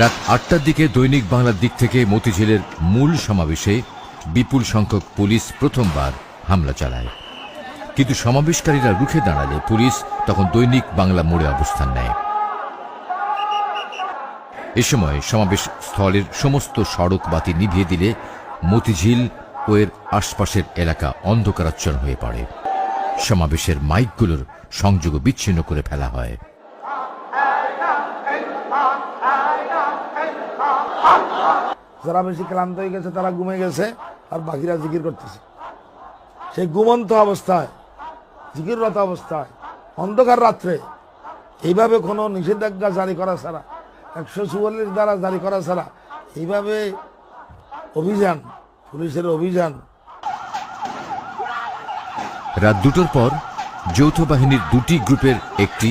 রাত আটটার দিকে দৈনিক বাংলার দিক থেকে মতিঝিলের মূল সমাবেশে বিপুল সংখ্যক পুলিশ প্রথমবার হামলা চালায়। কিন্তু সমাবেশকারীরা রুখে দাঁড়ালে পুলিশ তখন দৈনিক বাংলা মোড়ে অবস্থান নেয়। এ সময় সমাবেশ স্থলের সমস্ত সড়ক বাতি নিভিয়ে দিলে মতিঝিল ও এর আশপাশের এলাকা অন্ধকারাচ্ছন্ন হয়ে পড়ে। সমাবেশের মাইকগুলোর সংযোগ বিচ্ছিন্ন করে ফেলা হয়। যারা বেশি ক্লান্ত হয়ে গেছে, তারা ঘুমে গেছে আর বাকিরা জিকির করতেছে। সেই ঘুমন্ত অবস্থায়, জিকিররত অবস্থায়, অন্ধকার রাত্রে এইভাবে কোনো নিষেধাজ্ঞা জারি করা ছাড়া, একশো চুয়াল্লিশ দ্বারা জারি করা ছাড়া এইভাবে অভিযান, পুলিশের অভিযান রাত দুটোর পর যৌথ বাহিনীর দুটি গ্রুপের একটি